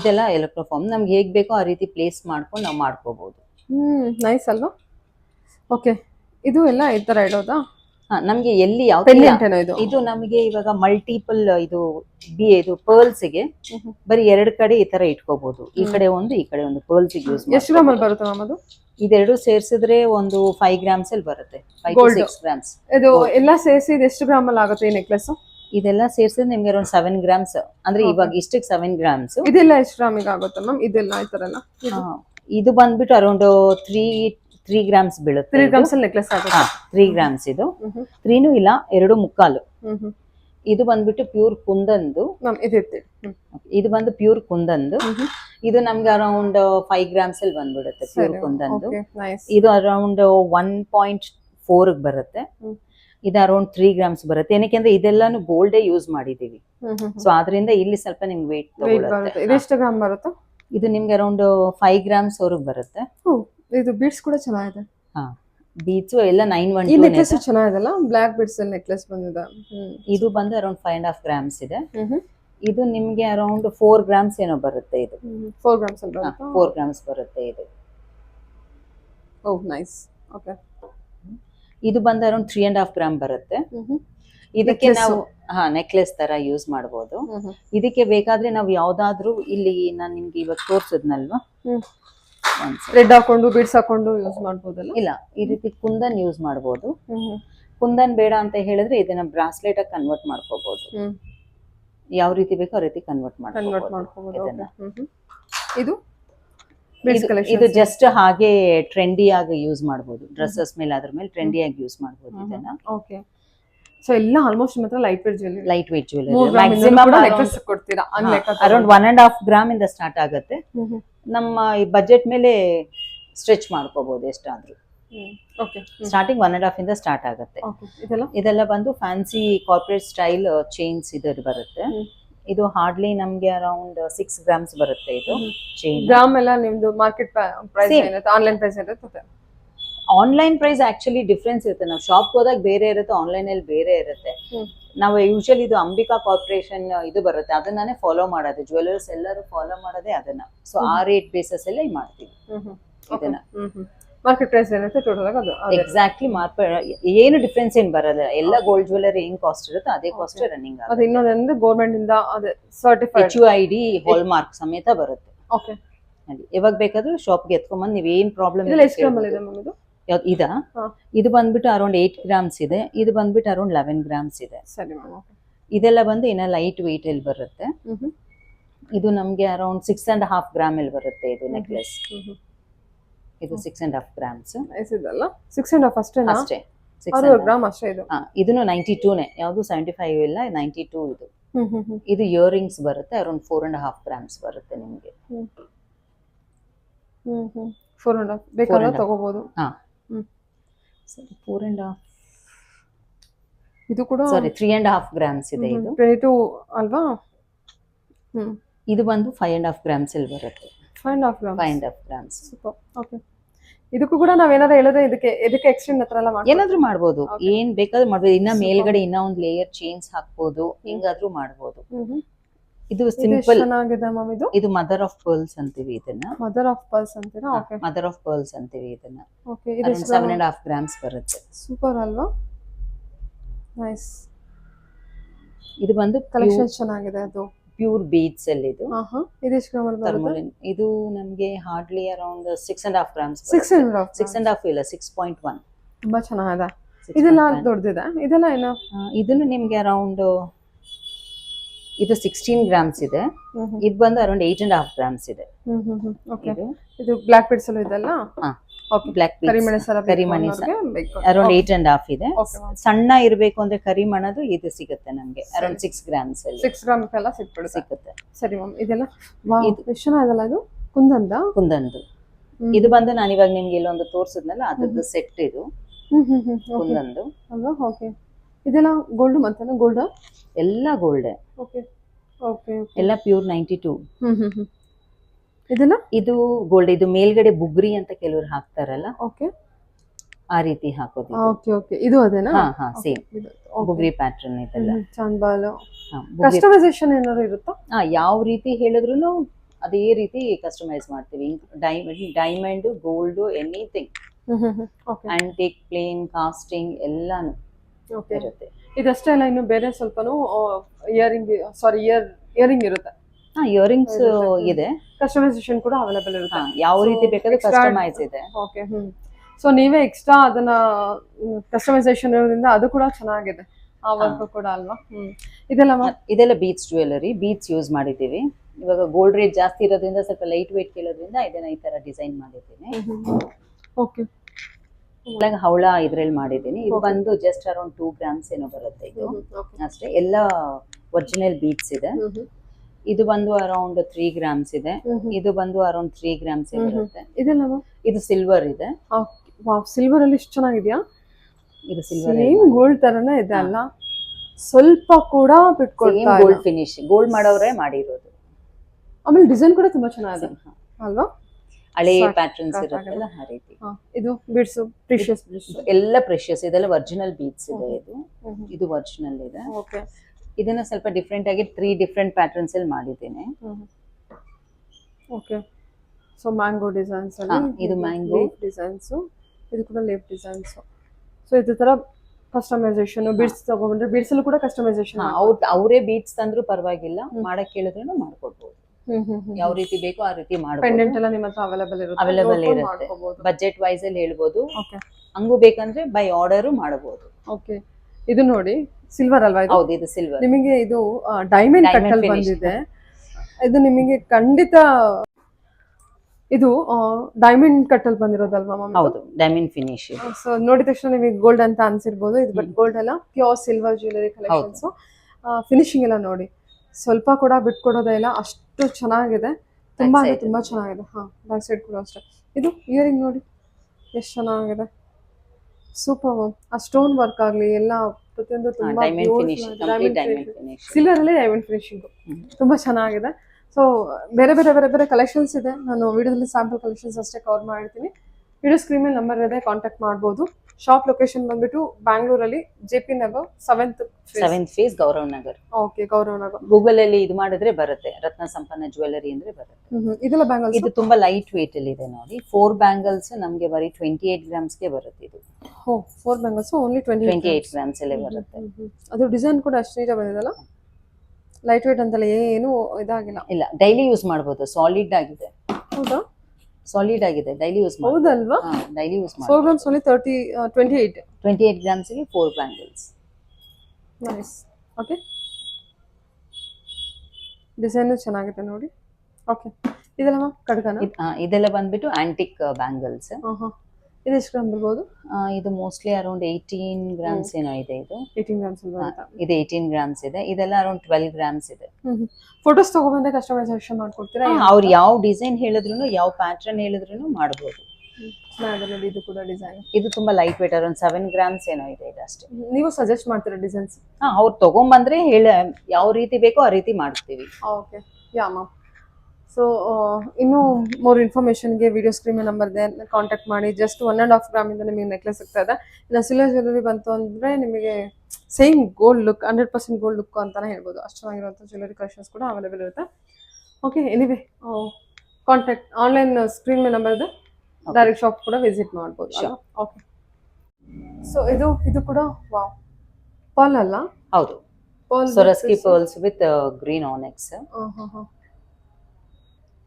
ಇದೆಲ್ಲ ಎಲೆಕ್ಟ್ರೋಫಾರ್ಮ್ ನಮ್ಗೆ ಹೇಗ್ ಬೇಕೋ ಆ ರೀತಿ ಪ್ಲೇಸ್ ಮಾಡ್ಕೊಂಡು ನಾವು ಮಾಡ್ಕೋಬಹುದು ಹ್ಮ್ ನೈಸ್ ಅಲ್ವಾ? ಓಕೆ ಇದು ಎಲ್ಲ ಈ ತರ ಇಡೋದಾ? ನಮಗೆ ನಮ್ಗೆ ಎಲ್ಲಿ ಯಾವ ಪೆಂಡೆಂಟ್ ಏನೋ ಇದು? ಇದು ನಮಗೆ ಇವಾಗ ಮಲ್ಟಿಪಲ್ ಇದು ಬಿ ಇದು ಪರ್ಲ್ಸ್ಗೆ. ಬರೀ ಎರಡ್ ಕಡೆ ಈ ತರ ಇಟ್ಕೋಬಹುದು ಈ ಕಡೆ ಒಂದು ಈ ಕಡೆ ಒಂದು ಪರ್ಲ್ಸ್ ಯೂಸ್ ಎಷ್ಟು ಗ್ರಾಮ್ ಅಲ್ಲಿ ಬರುತ್ತೆ ಮ್ಯಾಮ್ ಅದು? ಇದೆರಡು ಸೇರ್ಸಿದ್ರೆ ಒಂದು ಫೈವ್ ಗ್ರಾಮ್ಸ್ ಅಲ್ಲಿ ಬರುತ್ತೆ. Five Gold. ಸಿಕ್ಸ್ ಗ್ರಾಮ್ಸ್ ಇದು ಎಲ್ಲ ಸೇರಿಸಿ ಇದು ಎಷ್ಟು ಗ್ರಾಮ್ ಅಲ್ಲಿ ಆಗುತ್ತೆ ಈ ನೆಕ್ಲೆಸ್ ಇದೆಲ್ಲ ಸೇರ್ಸಿದ್ರೆ ನಿಮ್ಗೆ ಅರೌಂಡ್ ಸೆವೆನ್ ಗ್ರಾಮ್ಸ್ ಅಂದ್ರೆ. ಇವಾಗ ಇಷ್ಟಕ್ಕೆ ಸೆವೆನ್ ಗ್ರಾಮ್ಸ್ ಇದೆಲ್ಲ ಎಷ್ಟು ಗ್ರಾಮ್ ಆಗುತ್ತೆ ಮ್ಯಾಮ್? ಇದೆಲ್ಲ ಈ ತರ ಎಲ್ಲ? ಇದು ಬಂದ್ಬಿಟ್ಟು ಅರೌಂಡ್ ತ್ರೀ ತ್ರೀ ಗ್ರಾಮ್ಸ್ ಬೀಳುತ್ತೆ three grams necklace three grams ಇದು. ತ್ರೀನು ಇಲ್ಲ ಎರಡು ಮುಕ್ಕಾಲು. ಇದು ಬಂದ್ಬಿಟ್ಟು ಪ್ಯೂರ್ ಕುಂದಂದು ಇದು ಬಂದು ಪ್ಯೂರ್ ಕುಂದಂದು ಇದು ನಮ್ಗೆ ಅರೌಂಡ್ ಫೈವ್ ಗ್ರಾಮ್ಸ್ ಅಲ್ಲಿ ಬಂದ್ಬಿಡುತ್ತೆ ಪ್ಯೂರ್ ಕುಂದಂದು ಇದು ಅರೌಂಡ್ ಒನ್ ಪಾಯಿಂಟ್ ಫೋರ್ ಬರುತ್ತೆ. ಇದು ಅರೌಂಡ್ ತ್ರೀ ಗ್ರಾಮ್ಸ್ ಬರುತ್ತೆ. ಏನಕ್ಕೆ ಇದೆಲ್ಲಾನು ಗೋಲ್ಡೇ ಯೂಸ್ ಮಾಡಿದೀವಿ. ಸೊ ಆದ್ರಿಂದ ಇಲ್ಲಿ ಸ್ವಲ್ಪ ನಿಮ್ಗೆ ವೇಟ್ ಇದೆಷ್ಟು ಗ್ರಾಮ್ ಬರುತ್ತೆ. ಇದು ನಿಮ್ಗೆ ಅರೌಂಡ್ ಫೈವ್ ಗ್ರಾಮ್ಸ್ ಅವ್ರಿಗೆ ಬರುತ್ತೆ. ಇದು ಬೀಡ್ಸ್ ಕೂಡ ಚೆನ್ನಾಗಿದೆ. ಹಾ ಬೀಚು ಎಲ್ಲ ನೈನ್ ಒನ್ ಈ ನೆಕ್ಲೆಸ್ ಚೆನ್ನಾಗಿದೆಲ್ಲ? ಬ್ಲ್ಯಾಕ್ ಬೀಡ್ಸ್ ಅಲ್ಲಿ ನೆಕ್ಲೆಸ್ ಬಂದಿದೆ. ಹ್ಮ್. ಇದು ಬಂದು around five and half grams ಇದೆ. ಹ್ಮ್ ಇದು ನಿಮ್ಗೆ ಅರೌಂಡ್ ಫೋರ್ ಗ್ರಾಮ್ಸ್ ಏನೋ ಬರುತ್ತೆ ಇದು. ಫೋರ್ ಗ್ರಾಮ್ಸ್ ಫೋರ್ ಗ್ರಾಮ್ಸ್ ಬರುತ್ತೆ? ಇದು. ಓ ನೈಸ್ ಓಕೆ ಇದು ಬಂದು around three and half gram ಬರುತ್ತೆ. ಇದಕ್ಕೆ ನಾವು ಹಾ ನೆಕ್ಲೆಸ್ ತರ ಯೂಸ್ ಹ್ಮ್ ಇದಕ್ಕೆ ಬೇಕಾದ್ರೆ ನಾವು ಯಾವ್ದಾದ್ರು ಇಲ್ಲಿ ನಾನು ನಿಮ್ಗೆ ಇವಾಗ ತೋರ್ಸದ್ನಲ್ವಾ? ಹ್ಮ್ ಒಂದ್ ಸಲ. ರೆಡ್ ಹಾಕೊಂಡು ಬಿಡ್ಸ್ ಹಾಕೊಂಡು ಯೂಸ್ ಮಾಡ್ಬೋದಲ್ಲ? ಇಲ್ಲ ಈ ರೀತಿ ಕುಂದನ್ ಯೂಸ್ ಮಾಡ್ಬೋದು. ಕುಂದನ್ ಬೇಡ ಅಂತ ಹೇಳಿದ್ರೆ ಇದನ್ನ ಬ್ರಾಸ್ಲೆಟ್ ಆಗಿ ಕನ್ವರ್ಟ್ ಮಾಡ್ಕೋಬಹುದು ಯಾವ ರೀತಿ ಬೇಕೋ ಆ ರೀತಿ ಕನ್ವರ್ಟ್ ಕನ್ವರ್ಟ್ ಮಾಡ್ಕೋಬಹುದು ಇದನ್ನ. ಇದು? ಜಸ್ಟ್ ಹಾಗೆ ಟ್ರೆಂಡಿ ಆಗಿ ಯೂಸ್ ಮಾಡ್ಬೋದು. ಡ್ರೆಸ್ಸಸ್ ಮೇಲೆ ಅದ್ರ ಮೇಲೆ ಟ್ರೆಂಡಿ ಆಗಿ ಯೂಸ್ ಮಾಡ್ಬೋದು ಇದನ್ನ. ಓಕೆ ಸೊ ಎಲ್ಲ ಆಲ್ಮೋಸ್ಟ್ ಮಾತ್ರ light weight jewellery light weight jewellery maximum necklace ಕೊಡ್ತೀರಾ? Around one and half gram ಇಂದ ಸ್ಟಾರ್ಟ್ ಆಗುತ್ತೆ. ನಮ್ಮ ಈ ಬಜೆಟ್ ಮೇಲೆ ಸ್ಟ್ರೆಚ್ ಮಾಡ್ಕೋಬಹುದು ಎಷ್ಟಾದ್ರೂ. ಸ್ಟಾರ್ಟಿಂಗ್ ಒನ್ ಅಂಡ್ ಹಾಫ್ ಇಂದ ಸ್ಟಾರ್ಟ್ ಆಗುತ್ತೆ. ಇದೆಲ್ಲ? ಬಂದು ಫ್ಯಾನ್ಸಿ ಕಾರ್ಪೊರೇಟ್ ಸ್ಟೈಲ್ ಚೈನ್ಸ್ ಇದ್ರ ಬರುತ್ತೆ. ಇದು ಹಾರ್ಡ್ಲಿ ನಮ್ಗೆ ಅರೌಂಡ್ ಸಿಕ್ಸ್ ಗ್ರಾಮ್ಸ್ ಬರುತ್ತೆ ಇದು. ಚೈನ್ ಗ್ರಾಮ್ ಎಲ್ಲ ನಿಮ್ದು ಮಾರ್ಕೆಟ್ ಪ್ರೈಸ್ ಆನ್ಲೈನ್ ಪ್ರೈಸ್ ಇರುತ್ತೆ ಆನ್ಲೈನ್ ಪ್ರೈಸ್ ಆಕ್ಚುಲಿ ಡಿಫ್ರೆನ್ಸ್ ಇರುತ್ತೆ. ನಾವು ಶಾಪ್ ಹೋದಾಗ ಬೇರೆ ಇರುತ್ತೆ ಆನ್ಲೈನ್ ಅಲ್ಲಿ ಬೇರೆ ಇರುತ್ತೆ. ನಾವು ಯೂಶಲಿ ಇದು ಅಂಬಿಕಾ ಕಾರ್ಪೊರೇಷನ್ ಇದು ಬರುತ್ತೆ. ಅದನ್ನೇ ಫಾಲೋ ಮಾಡೋದು. ಜುವೆಲ್ಲರ್ಸ್ ಎಲ್ಲರೂ ಫಾಲೋ ಮಾಡೋದೇ ಅದನ್ನ. ಸೊ ಆ ರೇಟ್ ಬೇಸಸ್ ಎಲ್ಲ ಮಾಡ್ತೀವಿ. ಇದನ್ನ. ಮಾರ್ಕೆಟ್ ಪ್ರೈಸ್ ಏನಿರುತ್ತೆ ಟೋಟಲ್ ಆಗಿ ಅದು ಎಕ್ಸಾಕ್ಟ್ಲಿ ಮಾರ್ಪ ಏನು ಡಿಫ್ರೆನ್ಸ್ ಏನ್ ಬರಲ್ಲ ಎಲ್ಲ ಗೋಲ್ಡ್ ಜುವೆಲ್ಲರಿ ಏನ್ ಕಾಸ್ಟ್ ಇರುತ್ತೆ ಅದೇ ಕಾಸ್ಟ್ ರನ್ನಿಂಗ್ ಅದು ಇನ್ನೊಂದಂದ್ರೆ ಗೌರ್ಮೆಂಟ್ ಇಂದ ಅದೇ certified H U I D hallmark ಸಮೇತ ಬರುತ್ತೆ. ಓಕೆ ಯಾವಾಗ ಬೇಕಾದ್ರೂ ಶಾಪ್ಗೆ ಎತ್ಕೊಂಡ್ಬಂದು ನೀವ್ ಏನ್ ಪ್ರಾಬ್ಲಮ್ ಇದೆ? ಇದು? ಇದ ಬಂದ್ಬಿಟ್ಟು ಅರೌಂಡ್ ಏಟ್ ಗ್ರಾಮ್ಸ್ ಇದೆ. ಇದು ಬಂದ್ಬಿಟ್ಟು ಅರೌಂಡ್ ಲೆವೆನ್ ಗ್ರಾಮ್ಸ್ ಇದೆ. ಸರಿ ಇದೆಲ್ಲ ಬಂದು ಇನ್ನ ಲೈಟ್ ವೆಯ್ಟ್ ಅಲ್ಲಿ ಬರುತ್ತೆ. ಇದು ನಮ್ಗೆ around six and half gram ಅಲ್ಲಿ ಬರುತ್ತೆ ಇದು ನೆಕ್ಲೆಸ್ ಇದು ಸಿಕ್ಸ್ ಅಂಡ್ ಹಾಫ್ ಗ್ರಾಮ್ಸ್ ಇದಲ್ಲ? ಸಿಕ್ಸ್ ಅಂಡ್ ಹಾಫ್ ಅಷ್ಟೇ. ಗ್ರಾಮ್ ಅಷ್ಟೇ ಇದು? ಇದನ್ನು ನೈಂಟಿ ಟೂನೇ ಯಾವುದು ಸೆವೆಂಟಿ ಫೈವ್ ಇಲ್ಲ ನೈಂಟಿ ಟೂ ಇದು ಇದು ಇಯರಿಂಗ್ಸ್ ಬರುತ್ತೆ around four and half grams ಬರುತ್ತೆ ನಿಮ್ಗೆ. ಹ್ಮ್. ಹ್ಮ್ ಫೋರ್ ಅಂಡ್ ಹಾಫ್ ಬೇಕಾದ್ರೆ ತಗೋಬಹುದು ಹಾ ಹ್ಮ್. ಸರಿ ಫೋರ್ ಅಂಡ್ ಹಾಫ್ ಇದು ಕೂಡ ಸಾರಿ ತ್ರೀ ಅಂಡ್ ಹಾಫ್ ಗ್ರಾಮ್ಸ್ ಇದೆ ಇದು. ಟ್ವೆಂಟಿ ಅಲ್ವಾ? ಹ್ಮ್. ಇದು ಬಂದು ಫೈವ್ ಅಂಡ್ ಹಾಫ್ ಗ್ರಾಮ್ಸ್ ಇಲ್ಲಿ ಬರುತ್ತೆ. Five and half gram five and half grams super okay ಇದಕ್ಕೂ ಕೂಡ ನಾವೇನಾದ್ರು ಹೇಳಿದ್ರೆ ಇದಕ್ಕೆ ಇದಕ್ಕೆ ಎಕ್ಸ್ಟೆಂಡ್ ಹತ್ರ ಎಲ್ಲ ಮಾಡಿ ಏನಾದ್ರೂ ಮಾಡ್ಬೋದು. ಏನ್ ಬೇಕಾದ್ರೂ ಮಾಡ್ಬೋದು. ಇನ್ನ ಮೇಲ್ಗಡೆ ಇನ್ನ ಒಂದ್ ಲೇಯರ್ ಚೇಂಜ್ ಹಾಕ್ಬೋದು ಹೆಂಗಾದ್ರೂ ಮಾಡ್ಬೋದು. ಇದು ಸಿಂಪಲ್ ಚೆನ್ನಾಗಿದೆ ಮ್ಯಾಮ್ ಇದು? ಇದು ಮದರ್ ಆಫ್ ಪರ್ಲ್ಸ್ ಅಂತೀವಿ ಇದನ್ನ. ಮದರ್ ಆಫ್ ಪರ್ಲ್ಸ್ ಅಂತೀರಾ? ಓಕೆ ಮದರ್ ಆಫ್ ಪರ್ಲ್ಸ್ ಅಂತೀವಿ ಇದನ್ನ. ಓಕೆ ಇದು ಸೆವೆನ್ ಅಂಡ್ ಹಾಫ್ ಗ್ರಾಮ್ಸ್ ಬರುತ್ತೆ. ಸೂಪರ್ ಅಲ್ವಾ? ನೈಸ್ ಇದು ಬಂದು ಕಲೆಕ್ಷನ್ ಚೆನ್ನಾಗಿದೆ ಅದು. ಪ್ಯೂರ್ ಬೀಟ್ಸ್ ಅಲ್ಲಿ ಇದು. ಇದು ಎಷ್ಟು ಗ್ರಾಮ್ ಅಲ್ಲಿ ಬರುತ್ತೆ? ಇದು ನಮಗೆ hardly around six and half grams six and half six and half ಇಲ್ಲ ಸಿಕ್ಸ್ ಪಾಯಿಂಟ್ ಒನ್ ತುಂಬಾ ಚೆನ್ನಾಗಿದೆ. ಇದೆಲ್ಲ ದೊಡ್ಡದಿದೆ? ಇದೆಲ್ಲ ಏನು? ಇದನ್ನು ನಿಮ್ಗೆ ಅರೌಂಡ್ ಇದು ಸಿಕ್ಸ್ಟೀನ್ ಗ್ರಾಮ್ಸ್ ಇದೆ. ಇದು ಬಂದು around eight and half grams ಇದೆ. ಓಕೆ ಇದು. ಬ್ಲಾಕ್ ಬಿಡ್ಸ್ ಎಲ್ಲ ಇದೆಲ್ಲ ಬ್ಲಾಕ್ ಕರಿಮಣಿ ಅರೌಂಡ್ ಏಟ್ ಅಂಡ್ ಹಾಫ್ ಇದೆ. ಸಣ್ಣ ಇರಬೇಕು ಅಂದ್ರೆ ಕರಿಮಣದು ಇದು ಸಿಗುತ್ತೆ ನಮ್ಗೆ. Around six grams six gram ಎಲ್ಲ ಸಿಗುತ್ತೆ ಸರಿ ಮ್ಯಾಮ್ ಇದೆಲ್ಲ? ಎಷ್ಟು ಚೆನ್ನಾಗಲ್ಲ ಇದು? ಕುಂದಂದ ಕುಂದಂದು. ಇದು ಬಂದು ನಾನು ಇವಾಗ ನಿಮ್ಗೆ ಇಲ್ಲೊಂದು ತೋರಿಸಿದ್ನಲ್ಲ ಅದ್ರದ್ದು ಸೆಟ್ ಇದು. ಕುಂದಂದು ಓಕೆ ಇದೆಲ್ಲ ಗೋಲ್ಡ್ ಮತ್ತೆ ಗೋಲ್ಡ್ ಎಲ್ಲ ಗೋಲ್ಡ್ ಓಕೆ ಓಕೆ ಎಲ್ಲ ಪ್ಯೂರ್ ನೈಂಟಿ ಟೂ ಇದೆಲ್ಲ ಇದು ಗೋಲ್ಡ್ ಇದು ಮೇಲ್ಗಡೆ ಬುಗ್ರಿ ಅಂತ ಕೆಲವರು ಹಾಕ್ತಾರಲ್ಲ? ಓಕೆ ಆ ರೀತಿ ಹಾಕೋದು ಓಕೆ ಓಕೆ ಇದು ಅದೇನಾ? ಹಾ ಹಾ ಸೇಮ್ ಬುಗ್ರಿ ಪ್ಯಾಟರ್ನ್ ಇದೆಲ್ಲ. ಚಾಂದ್ಬಾಲ್. ಹಾ, ಕಸ್ಟಮೈಸೇಷನ್ ಏನಾದ್ರು ಇರುತ್ತಾ? ಹಾ ಯಾವ ರೀತಿ ಹೇಳಿದ್ರು ಅದೇ ರೀತಿ ಕಸ್ಟಮೈಸ್ ಮಾಡ್ತೀವಿ. Diamond diamond gold anything antique plain casting ಎಲ್ಲಾನು ಓಕೆ ಇರುತ್ತೆ. ಇದಷ್ಟೇ ಅಲ್ಲ ಇನ್ನು ಬೇರೆ ಸ್ವಲ್ಪನು ಇಯರಿಂಗ್ ಸಾರಿ ಇಯರ್ ಇಯರಿಂಗ್ ಇರುತ್ತೆ. ಹಾ ಇಯರಿಂಗ್ಸ್ ಇದೆ. ಕಸ್ಟಮೈಸೇಷನ್ ಕೂಡ ಅವೈಲೇಬಲ್ ಇರುತ್ತೆ. ಯಾವ ರೀತಿ ಬೇಕಾದ್ರೆ ಕಸ್ಟಮೈಸ್ ಇದೆ. ಓಕೆ ಸೊ ನೀವೇ ಎಕ್ಸ್ಟ್ರಾ ಅದನ್ನ ಕಸ್ಟಮೈಸೇಷನ್ ಇರೋದ್ರಿಂದ ಅದು ಕೂಡ ಚೆನ್ನಾಗಿದೆ. ಆ ವರ್ಕ್ ಕೂಡ ಅಲ್ವಾ? ಇದೆಲ್ಲ ಇದೆಲ್ಲ ಬೀಚ್ ಜ್ಯುವೆಲರಿ ಬೀಚ್ ಯೂಸ್ ಮಾಡಿದ್ದೀವಿ. ಇವಾಗ ಗೋಲ್ಡ್ ರೇಟ್ ಜಾಸ್ತಿ ಇರೋದ್ರಿಂದ ಸ್ವಲ್ಪ ಲೈಟ್ ವೇಟ್ ಕೇಳೋದ್ರಿಂದ ಇದನ್ನ ಈ ತರ ಡಿಸೈನ್ ಮಾಡಿದ್ದೀನಿ. ಓಕೆ ಹವಳ ಇದ್ರಲ್ಲಿ ಮಾಡಿದ್ದೀನಿ. ಇದು ಬಂದು ಜಸ್ಟ್ ಅರೌಂಡ್ ಟೂ ಗ್ರಾಮ್ಸ್ ಏನೋ ಬರುತ್ತೆ ಇದು. ಅಷ್ಟೇ. ಎಲ್ಲ ಒರಿಜಿನಲ್ ಬೀಟ್ಸ್ ಇದೆ. ಇದು ಬಂದು ಅರೌಂಡ್ ತ್ರೀ ಗ್ರಾಮ್ಸ್ ಇದೆ. ಇದು ಬಂದು ಅರೌಂಡ್ ತ್ರೀ ಗ್ರಾಮ್ಸ್ ಬರುತ್ತೆ ಇದೆಲ್ಲ ಇದು ಸಿಲ್ವರ್ ಇದೆ. ವಾವ್ ಸಿಲ್ವರ್ ಅಲ್ಲಿ ಇಷ್ಟು ಚೆನ್ನಾಗಿದೆಯಾ? ಇದು ಸಿಲ್ವರ್ ಸೇಮ್ ಗೋಲ್ಡ್ ತರನೇ ಇದೆ ಅಲ್ಲ? ಸ್ವಲ್ಪ ಕೂಡ ಬಿಟ್ಕೊಳ್ತೀನಿ ಗೋಲ್ಡ್. ಫಿನಿಶ್ ಗೋಲ್ಡ್ ಮಾಡೋರೇ ಮಾಡಿರೋದು. ಆಮೇಲೆ ಡಿಸೈನ್ ಕೂಡ ತುಂಬಾ ಚೆನ್ನಾಗಿದೆ. ಅಲ್ವಾ? ಹಳೆ ಪ್ಯಾಟರ್ನ್ಸ್. ಇರುತ್ತಲ್ಲ ಆ ರೀತಿ. ಇದು ಬಿಡ್ಸು ಪ್ರಿಷಿಯಸ್ ಬಿಡ್ಸ್. ಎಲ್ಲ ಪ್ರಿಷಿಯಸ್ ಇದೆಲ್ಲ ಒರಿಜಿನಲ್ ಬೀಡ್ಸ್ ಇದೆ ಇದು. ಇದು ಒರಿಜಿನಲ್ ಇದೆ. ಓಕೆ ಇದನ್ನ ಸ್ವಲ್ಪ ಡಿಫ್ರೆಂಟ್ ಆಗಿ ತ್ರೀ ಡಿಫ್ರೆಂಟ್ ಪ್ಯಾಟರ್ನ್ಸ್ ಅಲ್ಲಿ ಮಾಡಿದ್ದೇನೆ. ಓಕೆ ಸೊ ಮ್ಯಾಂಗೋ ಡಿಸೈನ್ಸ್ ಅಲ್ಲ ಇದು ಮ್ಯಾಂಗೋ ಡಿಸೈನ್ಸ್ ಇದು ಕೂಡ ಲೇಪ್ ಡಿಸೈನ್ಸ್ ಸೊ ಇದೇ ತರ ಕಸ್ಟಮೈಸೇಷನ್ ಬಿಡ್ಸ್ ತಗೊಂಡ್ರೆ ಬೀಡ್ಸ್ ಅಲ್ಲೂ ಕೂಡ ಕಸ್ಟಮೈಸೇಷನ್ ಅವ್ರ ಅವರೇ ಬೀಡ್ಸ್ ತಂದ್ರು ಪರವಾಗಿಲ್ಲ. ಮಾಡಕ್ ಹೇಳಿದ್ರು ಮಾಡ್ಕೊಡ್ಬೋದು. ಯಾವ ರೀತಿ ಬೇಕೋ ಆ ರೀತಿ ಪೆಂಡೆಂಟ್ ಎಲ್ಲ ನಿಮ್ಮ ಹತ್ರ ಅವೈಲೇಬಲ್ ಇರುತ್ತೆ ಅವೈಲೇಬಲ್ ಬಜೆಟ್ ವೈಸ್ ಅಲ್ಲಿ ಹೇಳ್ಬೋದು. ಓಕೆ ಹಂಗೂ ಬೇಕಂದ್ರೆ ಬೈ ಆರ್ಡರ್ ಮಾಡಬಹುದು ಓಕೆ ಇದು ನೋಡಿ ಸಿಲ್ವರ್ ಅಲ್ವಾ ಇದು? ಹೌದು ಇದು ಸಿಲ್ವರ್ ನಿಮಗೆ ಇದು ಡೈಮಂಡ್ Diamond ಕಟ್ಟಲ್ finish. ಬಂದಿದೆ. ಇದು ನಿಮಗೆ ಖಂಡಿತ ಇದು ಡೈಮಂಡ್ ಕಟ್ಟಲ್ ಬಂದಿರೋದಲ್ವಾ ಮ್ಯಾಮ್ ಹೌದು ಡೈಮಂಡ್ ಫಿನಿಶ್ ಸೊ ನೋಡಿದ ತಕ್ಷಣ ನಿಮಗೆ ಗೋಲ್ಡ್ ಅಂತ ಅನ್ಸಿರ್ಬೋದು. ಇದು ಬಟ್ ಗೋಲ್ಡ್ ಅಲ್ಲ pure silver jewellery collections finishing ಎಲ್ಲ ನೋಡಿ. ಸ್ವಲ್ಪ ಕೂಡ ಬಿಟ್ಕೊಡೋದೇ ಇಲ್ಲ ಅಷ್ಟು ಚೆನ್ನಾಗಿದೆ. ತುಂಬಾ ಅಂದ್ರೆ. ತುಂಬಾ ಚೆನ್ನಾಗಿದೆ. ಹಾ ಬ್ಯಾಕ್ ಸೈಡ್ ಕೂಡ ಅಷ್ಟೇ. ಇದು ಇಯರಿಂಗ್ ನೋಡಿ. ಎಷ್ಟು ಚೆನ್ನಾಗಿದೆ. ಸೂಪರ್ ಆ ಸ್ಟೋನ್ ವರ್ಕ್ ಆಗ್ಲಿ ಎಲ್ಲ ಪ್ರತಿಯೊಂದು ತುಂಬಾ ಸಿಲ್ವರ್ ಅಲ್ಲಿ ಡೈಮಂಡ್ ಫಿನಿಶಿಂಗ್. ತುಂಬಾ ಚೆನ್ನಾಗಿದೆ. ಸೊ ಬೇರೆ ಬೇರೆ ಬೇರೆ ಬೇರೆ ಕಲೆಕ್ಷನ್ಸ್ ಇದೆ. ನಾನು ವಿಡಿಯೋದಲ್ಲಿ ಸ್ಯಾಂಪಲ್ ಕಲೆಕ್ಷನ್ಸ್ ಅಷ್ಟೇ ಕವರ್ ಮಾಡಿರ್ತೀನಿ. ವಿಡಿಯೋ ಸ್ಕ್ರೀನ್ ಮೇಲೆ ನಂಬರ್ ಇದೆ ಕಾಂಟ್ಯಾಕ್ಟ್ ಮಾಡ್ಬೋದು. ಶಾಪ್ ಲೊಕೇಶನ್ ಬಂದ್ಬಿಟ್ಟು ಬ್ಯಾಂಗ್ಳೂರಲ್ಲಿ J P Nagar seventh seventh phase Gaurav Nagar okay Gaurav Nagar Google ಅಲ್ಲಿ ಇದು ಮಾಡಿದ್ರೆ ಬರುತ್ತೆ. ರತ್ನ ಸಂಪನ್ನ ಜುವೆಲ್ಲರಿ ಅಂದ್ರೆ ಬರುತ್ತೆ. ಇದೆಲ್ಲ ಬ್ಯಾಂಗಲ್ಸ್ ಇದು ತುಂಬಾ ಲೈಟ್ ವೇಟ್ ಅಲ್ಲಿ ಇದೆ ನೋಡಿ. ಫೋರ್ ಬ್ಯಾಂಗಲ್ಸ್ ನಮ್ಗೆ ಬರಿ ಟ್ವೆಂಟಿ ಏಟ್ ಗ್ರಾಮ್ಸ್ಗೆ ಬರುತ್ತೆ ಇದು. ಓ four bangles only twenty twenty eight grams ಅಲ್ಲೇ ಬರುತ್ತೆ. ಅದು ಡಿಸೈನ್ ಕೂಡ ಅಷ್ಟೇ ನೀಟಾಗಿ ಬಂದಿದೆಲ್ಲ? ಲೈಟ್ ವೇಟ್ ಅಂತಲ್ಲ ಏನು ಇದಾಗಿಲ್ಲ. ಇಲ್ಲ ಡೈಲಿ ಯೂಸ್ ಮಾಡಬಹುದು ಸಾಲಿಡ್ ಆಗಿದೆ. ಹೌದಾ? ಸಾಲಿಡ್ ಆಗಿದೆ. ಡೈಲಿ ಯೂಸ್ ಹೌದಲ್ವಾ? Daily use four grams only thirty twenty eight twenty eight ಗ್ರಾಮ್ಸ್ಗೆ four bangles nice okay design ಚೆನ್ನಾಗಿದೆ ನೋಡಿ. ಓಕೆ ಇದೆಲ್ಲ ಕಡ್ಗನ? ಇದೆಲ್ಲ ಬಂದ್ಬಿಟ್ಟು ಆಂಟಿಕ್ ಬ್ಯಾಂಗಲ್ಸ್ ಇದು ಎಷ್ಟು ಗ್ರಾಮ್ ಬರ್ಬೋದು? ಇದು ಮೋಸ್ಟ್ಲಿ ಅರೌಂಡ್ ಏಯ್ಟೀನ್ ಗ್ರಾಮ್ಸ್ ಏನೋ ಇದೆ ಇದು. ಏಯ್ಟೀನ್ ಗ್ರಾಮ್ಸ್ ಇದು ಏಯ್ಟೀನ್ ಗ್ರಾಮ್ಸ್ ಇದೆ. ಇದೆಲ್ಲ ಅರೌಂಡ್ ಟ್ವೆಲ್ ಗ್ರಾಮ್ಸ್ ಇದೆ. ಫೋಟೋಸ್ ತೊಗೊಬಂದೆ ಕಸ್ಟಮೈಸೇಷನ್ ಮಾಡ್ಕೊಡ್ತೀರಾ? ಅವ್ರು ಯಾವ ಡಿಸೈನ್ ಹೇಳಿದ್ರು ಯಾವ ಪ್ಯಾಟರ್ನ್ ಹೇಳಿದ್ರು ಮಾಡಬಹುದು ಇದು ಕೂಡ ಡಿಸೈನ್ ಇದು ತುಂಬಾ light weight around seven grams ಏನೋ ಇದೆ ಇದು ಅಷ್ಟೇ. ನೀವು ಸಜೆಸ್ಟ್ ಮಾಡ್ತೀರಾ ಡಿಸೈನ್ಸ್ ಹಾ ಅವ್ರು ತಗೊಂಬಂದ್ರೆ ಹೇಳ ಯಾವ ರೀತಿ ಬೇಕೋ ಆ ರೀತಿ ಮಾಡ್ತೀವಿ. ಓಕೆ ಯಾ ಮ್ಯಾಮ್ ಸೊ ಇನ್ನೂ ಮೋರ್ ಇನ್ಫಾರ್ಮೇಷನ್ಗೆ ವಿಡಿಯೋ ಸ್ಕ್ರೀನ್ ನಂಬರ್ ಇದೆ ಕಾಂಟ್ಯಾಕ್ಟ್ ಮಾಡಿ. ಜಸ್ಟ್ ಒನ್ ಆ್ಯಂಡ್ ಹಾಫ್ ಗ್ರಾಮಿಂದ ನಿಮಗೆ ನೆಕ್ಲೆಸ್ ಸಿಗ್ತಾ ಇದೆ. ಇನ್ನು ಸಿಲ್ವರ್ ಜ್ಯುವೆಲರಿ ಬಂತು ಅಂದರೆ ನಿಮಗೆ same gold look hundred percent gold look ಅಂತಲೇ ಹೇಳ್ಬೋದು. ಅಷ್ಟು ಚೆನ್ನಾಗಿರುವಂಥ ಜ್ಯುವೆಲರಿ ಕಲೆಕ್ಷನ್ಸ್ ಕೂಡ ಅವೈಲೇಬಲ್ ಇರುತ್ತೆ. Okay anyway contact online screen ಮೇಲೆ ನಂಬರ್ ಇದೆ ಡೈರೆಕ್ಟ್ ಶಾಪ್ ಕೂಡ ವಿಸಿಟ್ ಮಾಡ್ಬೋದು. ಓಕೆ ಸೊ ಇದು ಇದು ಕೂಡ ವಾವ್ ಪಾಲ್ ಅಲ್ಲ? ಹೌದು. Pal Swarovski pearls with green onyx ಹಾಂ ಹಾಂ ಹಾಂ.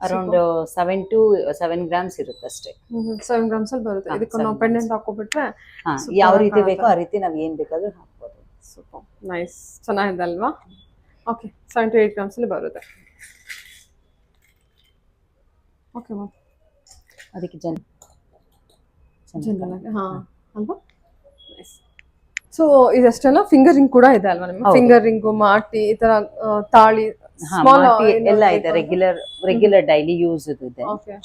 Around seven to seven grams ಇರುತ್ತೆ ಅಷ್ಟೇ. ಸೆವೆನ್ ಗ್ರಾಮ್ಸ್ ಅಲ್ಲಿ ಬರುತ್ತೆ. ಇದಕ್ಕೆ ನಾವು ಪೆಂಡೆಂಟ್ ಹಾಕೋಬಿಟ್ರೆ ಯಾವ ರೀತಿ ಬೇಕೋ ಆ ರೀತಿ ನಾವು ಏನು ಬೇಕಾದ್ರೂ ಹಾಕ್ಬೋದು. ಸೂಪರ್ ನೈಸ್ ಚೆನ್ನಾಗಿದೆ ಅಲ್ವಾ okay seven to eight grams ಅಲ್ಲಿ ಬರುತ್ತೆ. ಓಕೆ ಮ್ಯಾಮ್ ಅದಕ್ಕೆ ಜನ ಜನರಲ್ ಆಗಿ ಹಾ. ಅಲ್ವಾ? ನೈಸ್ ಸೊ ಇದಷ್ಟೆಲ್ಲ ಫಿಂಗರ್ ರಿಂಗ್ ಕೂಡ ಇದೆ ಅಲ್ವಾ ನಿಮ್ಮ ಹೌದು. ಫಿಂಗರ್ ರಿಂಗು ಮಾಟಿ ಈ ತರ ತಾಳಿ ಹಾ, ಮಾಟಿ ಎಲ್ಲ ಇದೆ ರೆಗ್ಯುಲರ್ ರೆಗ್ಯುಲರ್ ಡೈಲಿ ಯೂಸ್ ಇದೆ. ಓಕೆ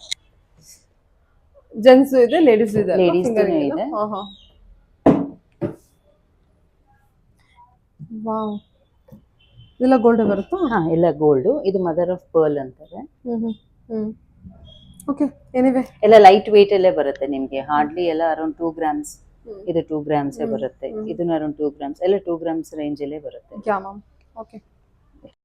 ಜೆಂಟ್ಸ್ ಇದೆ ಲೇಡೀಸ್ ಇದೆ Ladies ಫಿಂಗರ್ ದುನು ರಿಂಗ್ ಇದೆ. ಹಾ ಹಾ. ವಾವ್ ಇದೆಲ್ಲ ಗೋಲ್ಡ್ ಬರುತ್ತಾ? ಹಾ ಎಲ್ಲ ಗೋಲ್ಡ್ ಇದು ಮದರ್ ಆಫ್ ಪರ್ಲ್ ಅಂತಾರೆ ಹ್ಮ್ ಹ್ಮ್ ಹ್ಮ್. ಓಕೆ ಎನಿವೇ ಎಲ್ಲ ಲೈಟ್ ವೇಟ್ ಅಲ್ಲೇ ಬರುತ್ತೆ ನಿಮ್ಗೆ. ಹಾರ್ಡ್ಲಿ ಎಲ್ಲ ಅರೌಂಡ್ ಟೂ ಗ್ರಾಮ್ಸ್ ಇದು ಟೂ ಗ್ರಾಮ್ಸ್ ಬರುತ್ತೆ. ಇದು ಅರೌಂಡ್ ಟೂ ಗ್ರಾಮ್ಸ್ ಎಲ್ಲ ಟೂ ಗ್ರಾಮ್ಸ್ ರೇಂಜ್ ಅಲ್ಲೇ ಬರುತ್ತೆ. Yeah ma'am okay